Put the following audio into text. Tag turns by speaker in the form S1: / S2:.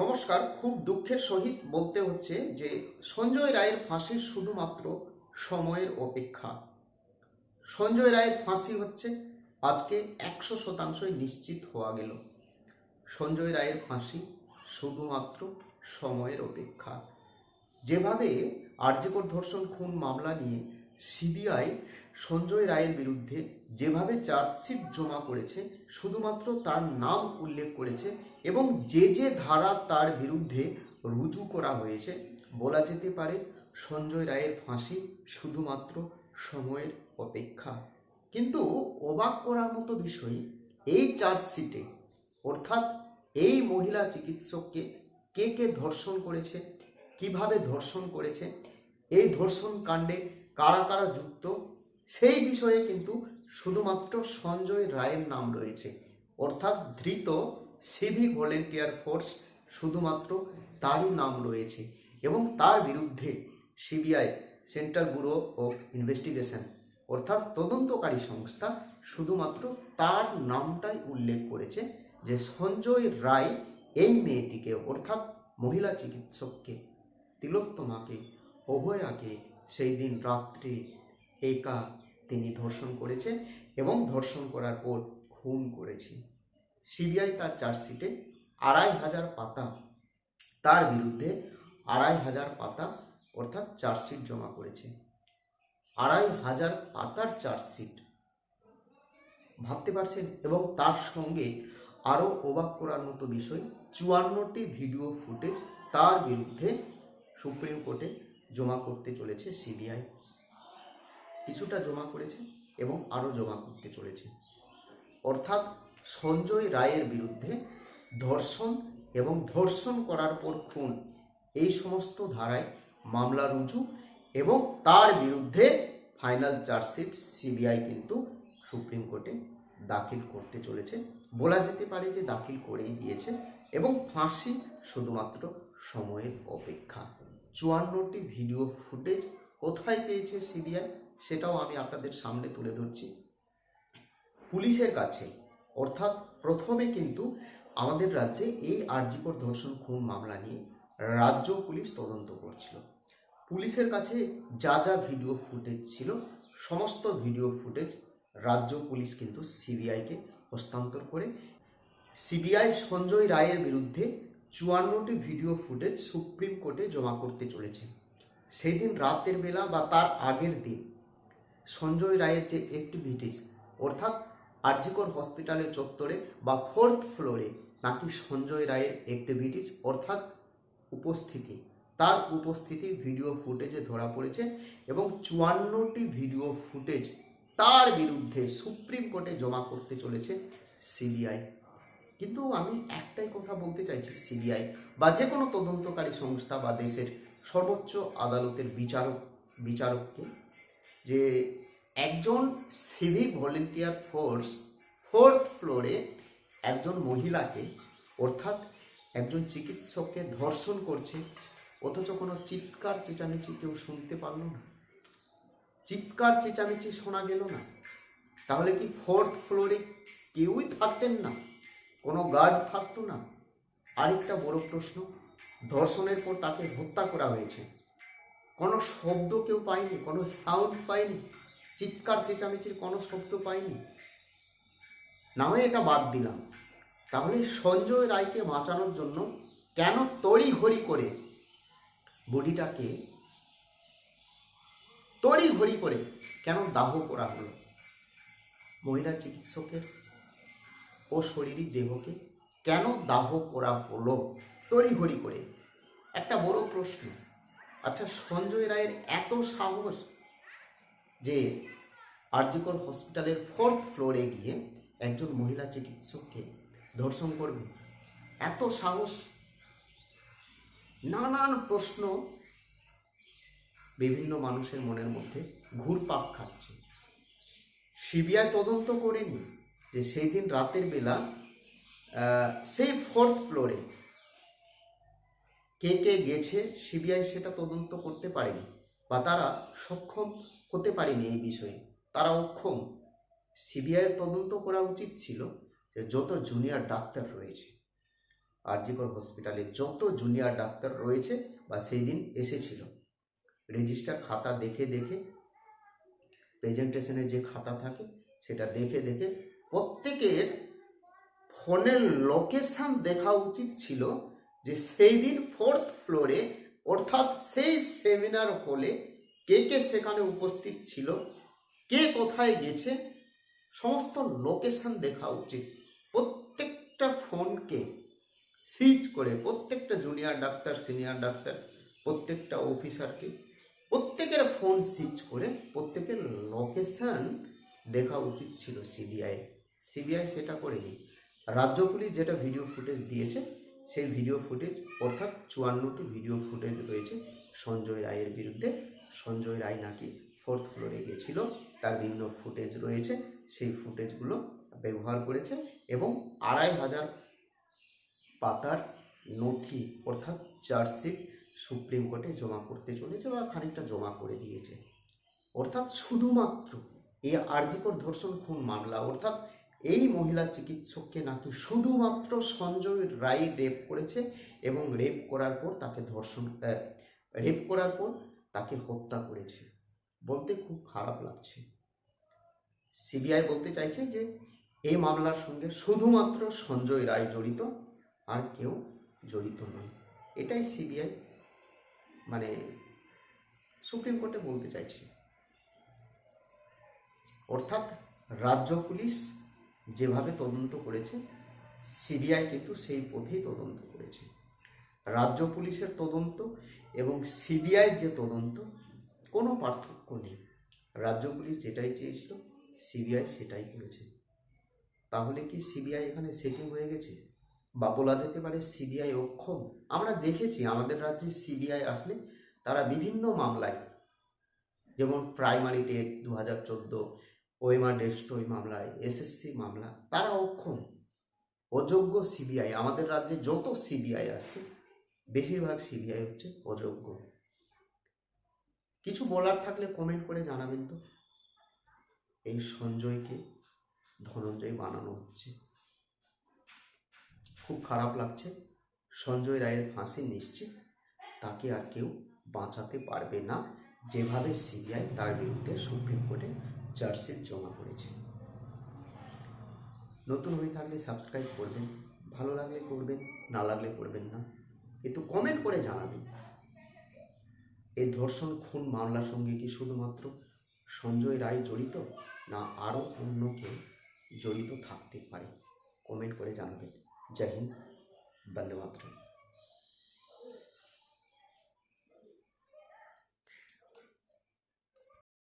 S1: নমস্কার, খুব দুঃখের সহিত বলতে হচ্ছে যে সঞ্জয় রায়ের ফাঁসির শুধুমাত্র সময়ের অপেক্ষা। সঞ্জয় রায়ের ফাঁসি হচ্ছে আজকে একশো শতাংশই নিশ্চিত হওয়া গেল। সঞ্জয় রায়ের ফাঁসি শুধুমাত্র সময়ের অপেক্ষা। যেভাবে আর্যকর ধর্ষণ খুন মামলা নিয়ে সিবিআই সঞ্জয় রায়ের বিরুদ্ধে যেভাবে চার্জশিট জমা করেছে, শুধুমাত্র তার নাম উল্লেখ করেছে এবং যে যে ধারা তার বিরুদ্ধে রুজু করা হয়েছে, বলা যেতে পারে সঞ্জয় রায়ের ফাঁসি শুধুমাত্র সময়ের অপেক্ষা। কিন্তু অবাক করার মতো বিষয়, এই চার্জশিটে, অর্থাৎ এই মহিলা চিকিৎসককে কে কে ধর্ষণ করেছে, কীভাবে ধর্ষণ করেছে, এই ধর্ষণ কাণ্ডে কারা কারা যুক্ত, সেই বিষয়ে কিন্তু শুধুমাত্র সঞ্জয় রায়ের নাম রয়েছে। অর্থাৎ ধৃত সিভিক ভলেন্টিয়ার ফোর্স শুধুমাত্র তারই নাম রয়েছে এবং তার বিরুদ্ধে CBI, central bureau of investigation অর্থাৎ তদন্তকারী সংস্থা শুধুমাত্র তার নামটাই উল্লেখ করেছে যে সঞ্জয় রায় এই মেয়েটিকে, অর্থাৎ মহিলা চিকিৎসককে, তিলোত্তমাকে, অভয়াকে সেই দিন রাত্রে একা তিনি ধর্ষণ করেছে এবং ধর্ষণ করার পর খুন করেছে সিবিআই তার চার্জশিটে আড়াই হাজার পাতা, তার বিরুদ্ধে আড়াই হাজার পাতা অর্থাৎ চার্জশিট জমা করেছে। আড়াই হাজার পাতার চার্জশিট। ভাবতে পারছেন? এবং তার সঙ্গে আরও অবাক করার মতো বিষয়, চুয়ান্নটি ভিডিও ফুটেজ তার বিরুদ্ধে সুপ্রিম কোর্টে জমা করতে চলেছে সিবিআই। কিছুটা জমা করেছে এবং আরও জমা করতে চলেছে। অর্থাৎ সঞ্জয় রায়ের বিরুদ্ধে ধর্ষণ এবং ধর্ষণ করার পর খুন, এই সমস্ত ধারায় মামলা রুজু এবং তার বিরুদ্ধে ফাইনাল চার্জশিট সিবিআই কিন্তু সুপ্রিম কোর্টে দাখিল করতে চলেছে। বলা যেতে পারে যে দাখিল করেই দিয়েছে এবং ফাঁসি শুধুমাত্র সময়ের অপেক্ষা। চুয়ান্নটি ভিডিও ফুটেজ কোথায় পেয়েছে সিবিআই সেটাও আমি আপনাদের সামনে তুলে ধরছি। পুলিশের কাছে, অর্থাৎ প্রথমে কিন্তু আমাদের রাজ্যে এই আরজিকর ধর্ষণ খুন মামলা নিয়ে রাজ্য পুলিশ তদন্ত করছিল। পুলিশের কাছে যা যা ভিডিও ফুটেজ ছিল, সমস্ত ভিডিও ফুটেজ রাজ্য পুলিশ কিন্তু সিবিআইকে হস্তান্তর করে। সিবিআই সঞ্জয় রায়ের বিরুদ্ধে চুয়ান্নটি ভিডিও ফুটেজ সুপ্রিম কোর্টে জমা করতে চলেছে। সেই দিন রাতের বেলা বা তার আগের দিন সঞ্জয় রায়ের যে অ্যাক্টিভিটিস অর্থাৎ আরজিকর হসপিটালের চত্বরে বা ফোর্থ ফ্লোরে নাকি সঞ্জয় রায়ের অ্যাক্টিভিটিস অর্থাৎ উপস্থিতি, তার উপস্থিতি ভিডিও ফুটেজে ধরা পড়েছে এবং চুয়ান্নটি ভিডিও ফুটেজ তার বিরুদ্ধে সুপ্রিম কোর্টে জমা করতে চলেছে সিবিআই। কিন্তু আমি একটাই কথা বলতে চাইছি, সিবিআই বা যে কোনো তদন্তকারী সংস্থা বা দেশের সর্বোচ্চ আদালতের বিচারক, বিচারককে যে একজন সিভিক ভলেন্টিয়ার ফোর্স ফোর্থ ফ্লোরে একজন মহিলাকে, অর্থাৎ একজন চিকিৎসককে ধর্ষণ করছে, অথচ কোনো চিৎকার, চেঁচামেচি কেউ শুনতে পারল না। চিৎকার, চেঁচামেচি শোনা গেল না। তাহলে কি ফোর্থ ফ্লোরে কেউই থাকতেন না? কোনো গার্ড থাকতো না। আরেকটা বড় প্রশ্ন, ধর্ষণের পর তাকে হত্যা করা হয়েছে। কোনো শব্দ কেউ পায়নি, কোনো সাউন্ড পায়নি, চিৎকার, চেঁচামেচির কোনো শব্দ পায়নি। না হয় এটা বাদ দিলাম। তাহলে সঞ্জয় রায়কে বাঁচানোর জন্য কেন তড়ি ঘড়ি করে বডিটাকে তড়ি ঘড়ি করে কেন দাহ করা হলো? মহিলা চিকিৎসকের ও শরীরী দেহকে কেন দাহ করা হলো? তড়ি ঘড়ি করে। একটা বড় প্রশ্ন। আচ্ছা সঞ্জয় রায়ের এত সাহস যে আরজিকর হসপিটালের ফোর্থ ফ্লোরে গিয়ে একজন মহিলা চিকিৎসককে ধর্ষণ করবে? এত সাহস? নানান প্রশ্ন বিভিন্ন মানুষের মনের মধ্যে ঘুরপাক খাচ্ছে। সিবিআই তদন্ত করেনি যে সেই দিন রাতের বেলা সেই ফোর্থ ফ্লোরে কে কে গেছে সিবিআই সেটা তদন্ত করতে পারেনি বা তারা সক্ষম হতে পারেনি এই বিষয়ে। তারা অক্ষম সিবিআইয়ের তদন্ত করা উচিত ছিল যে যত জুনিয়র ডাক্তার রয়েছে, আরজিকর হসপিটালে যত জুনিয়র ডাক্তার রয়েছে বা সেই দিন এসেছিল। রেজিস্টার খাতা দেখে দেখে প্রেজেন্টেশনের যে খাতা থাকে, সেটা দেখে দেখে প্রত্যেকের ফোনের লোকেশন দেখা উচিত ছিল যে সেই দিন ফোর্থ ফ্লোরে অর্থাৎ সেই সেমিনার হলে কে কে সেখানে উপস্থিত ছিল, কে কোথায় গেছে, সমস্ত লোকেশন দেখা উচিত। প্রত্যেকটা ফোনকে সিজ করে, প্রত্যেকটা জুনিয়র ডাক্তার সিনিয়র ডাক্তার প্রত্যেকটা অফিসারকে প্রত্যেকের ফোন সিজ করে প্রত্যেকের লোকেশন দেখা উচিত ছিল সিবিআই সিবিআই সেটা করেনি রাজ্য পুলিশ যেটা ভিডিও ফুটেজ দিয়েছে, সেই ভিডিও ফুটেজ অর্থাৎ চুয়ান্নটি ভিডিও ফুটেজ রয়েছে সঞ্জয় রায়ের বিরুদ্ধে। সঞ্জয় রায় নাকি ফোর্থ ফ্লোরে গেছিল তার বিভিন্ন ফুটেজ রয়েছে, সেই ফুটেজগুলো ব্যবহার করেছে এবং আড়াই হাজার পাতার নথি অর্থাৎ চার্জশিট সুপ্রিম কোর্টে জমা করতে চলেছে বা খানিকটা জমা করে দিয়েছে। অর্থাৎ শুধুমাত্র এই আরজিকর ধর্ষণ খুন মামলা, অর্থাৎ এই মহিলা চিকিৎসককে নাকি শুধুমাত্র সঞ্জয় রায় রেপ করেছে এবং রেপ করার পর তাকে ধর্ষণ রেপ করার পর তাকে হত্যা করেছে। বলতে খুব খারাপ লাগছে। সিবিআই বলতে চাইছে যে এই মামলার সঙ্গে শুধুমাত্র সঞ্জয় রায় জড়িত, আর কেউ জড়িত নয়। এটাই সিবিআই মানে সুপ্রিম কোর্টে বলতে চাইছে। অর্থাৎ রাজ্য পুলিশ যেভাবে তদন্ত করেছে, সিবিআই কিন্তু সেই পথেই তদন্ত করেছে। রাজ্য পুলিশের তদন্ত এবং সিবিআই যে তদন্ত, কোনো পার্থক্য নেই। রাজ্য পুলিশ যেটাই চেয়েছিল, সিবিআই সেটাই করেছে। তাহলে কি সিবিআই এখানে সেটিং হয়ে গেছে? বা বলা যেতে পারে সিবিআই অক্ষম? আমরা দেখেছি আমাদের রাজ্যে সিবিআই আসলে তারা বিভিন্ন মামলায়, যেমন প্রাইমারি টেট দু হাজার চোদ্দ ওয়েমা ডেস্ট্রয় মামলায় এসএসসি মামলা, তারা অক্ষম। অযোগ্য সিবিআই, আমাদের রাজ্যে যত সিবিআই আসছে, বেশিরভাগ সিবিআই হচ্ছে অযোগ্য। কিছু বলার থাকলে কমেন্ট করে জানাবেন তো। এই সঞ্জয়কে ধনঞ্জয় বানানো হচ্ছে। খুব খারাপ লাগছে। সঞ্জয় রায়ের ফাঁসি নিশ্চিত। তাকে আর কেউ বাঁচাতে পারবে না। যেভাবে সিবিআই তার বিরুদ্ধে সুপ্রিম কোর্টে চার্জশিট জমা করেছে। নতুন হয়ে থাকলে সাবস্ক্রাইব করবেন, ভালো লাগলে করবেন, না লাগলে করবেন না কিন্তু কমেন্ট করে জানাবেন। এই ধর্ষণ, খুন মামলার সঙ্গে কি শুধুমাত্র সঞ্জয় রায় জড়িত, না আরও অন্য কেউ জড়িত থাকতে পারে? কমেন্ট করে জানাবেন। জয় হিন্দ, বন্দে